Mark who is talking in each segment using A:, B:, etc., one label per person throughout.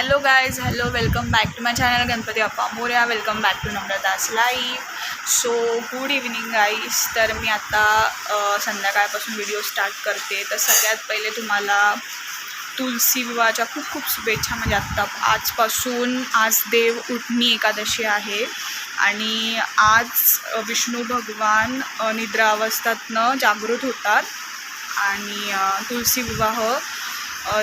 A: Hello guys hello welcome back to my channel Ganpati Appa Morya welcome back to Namradas live so good evening guys तर मी आता संध्याकाळपासून video start करते. तर सगळ्यात पहिले तुम्हाला तुलसी विवाहाच्या खूप खूप शुभेच्छा. म्हणजे आत्ता आजपासून आज देव उठणी एकादशी आहे. आणि आज विष्णू भगवान निद्रावस्थातनं जागृत होतात. आणि तुलसी विवाह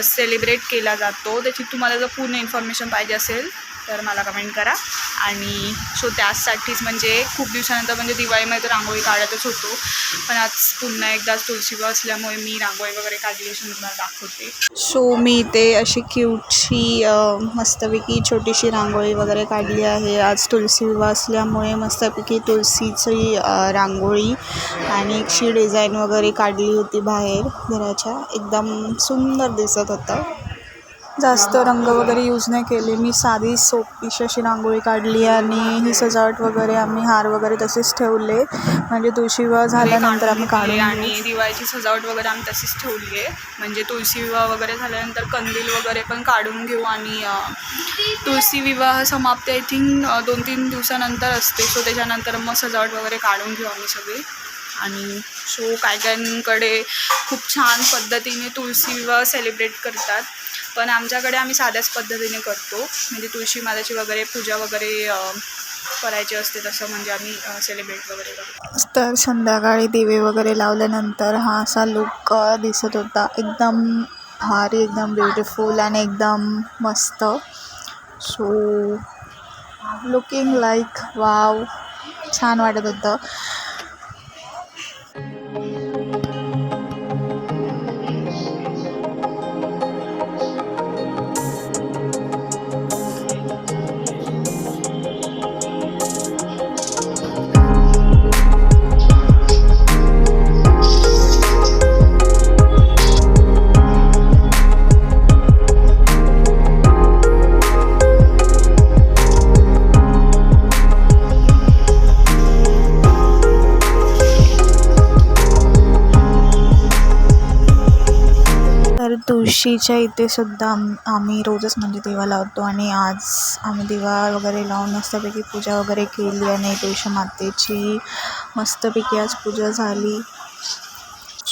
A: सेलिब्रेट केला जातो. त्याची तुम्हाला जर पूर्ण इन्फॉर्मेशन पाहिजे असेल तर मला कमेंट करा. आणि सो त्यासाठीच म्हणजे खूप दिवसानंतर म्हणजे दिवाळीमध्ये तर रांगोळी काढतच होतो. पण आज पुन्हा एकदाच तुलसी असल्यामुळे मी रांगोळी वगैरे काढली अशी तुम्हाला दाखवते. सो मी इथे अशी क्यूटशी मस्तपैकी छोटीशी रांगोळी वगैरे काढली आहे. आज तुलसी विवाह असल्यामुळे मस्तपैकी तुळशीची रांगोळी आणि एकशी डिझाईन वगैरे काढली होती बाहेर घराच्या. एकदम सुंदर दिसत होतं. जास्त रंग वगैरे यूज नाही केले. मी साधी सोपीशी अशी रांगोळी काढली आणि ही सजावट वगैरे आम्ही हार वगैरे तसेच ठेवले. म्हणजे तुळशी विवाह झाल्यानंतर आम्ही काढून आणि दिवाळीची सजावट वगैरे आम्ही तशीच ठेवली आहे. म्हणजे तुळशी विवाह वगैरे झाल्यानंतर कंदील वगैरे पण काढून घेऊ आणि तुळशी विवाह समाप्ती आय थिंक दोन तीन दिवसानंतर असते. सो त्याच्यानंतर मग सजावट वगैरे काढून घेऊ आम्ही सगळी. आणि सो काय काहींकडे खूप छान पद्धतीने तुळशी विवाह सेलिब्रेट करतात. पण आमच्याकडे आम्ही साध्याच पद्धतीने करतो. म्हणजे तुळशी माताची वगैरे पूजा वगैरे करायची असते तसं म्हणजे आम्ही सेलिब्रेट वगैरे करतो. तर संध्याकाळी दिवे वगैरे लावल्यानंतर हा असा लुक दिसत होता. एकदम भारी एकदम ब्युटिफुल आणि एकदम मस्त. सो लुकिंग लाईक वाव छान वाटत होतं. तुळशीच्या इथे सुद्धा आम आम्ही रोजच म्हणजे दिवा लावतो आणि आज आम्ही दिवा वगैरे लावून मस्तपैकी पूजा वगैरे केली आणि तुळशी मातेची मस्तपैकी आज पूजा झाली.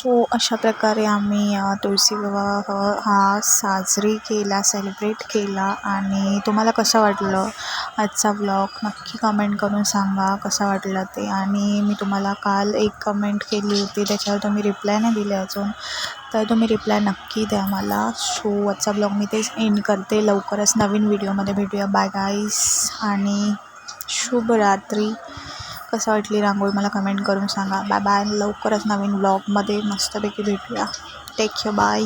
A: सो अशा प्रकारे आम्ही तुळशी विवाह हा साजरी केला सेलिब्रेट केला आणि तुम्हाला कसं वाटलं आजचा व्लॉग नक्की कमेंट करून सांगा कसं वाटलं ते. आणि मी तुम्हाला काल एक कमेंट केली होती त्याच्यावर तुम्ही रिप्लाय नाही दिले अजून तर तुम्ही रिप्लाय नक्की द्या मला. सो आजचा ब्लॉग मी तेच एंड करते. लवकरच नवीन व्हिडिओमध्ये भेटूया. बाय गाईस आणि शुभ रात्री कसं वाटली रांगोळी मला कमेंट करून सांगा. बाय बाय लवकरच नवीन ब्लॉगमध्ये मस्तपैकी भेटूया. Take you bye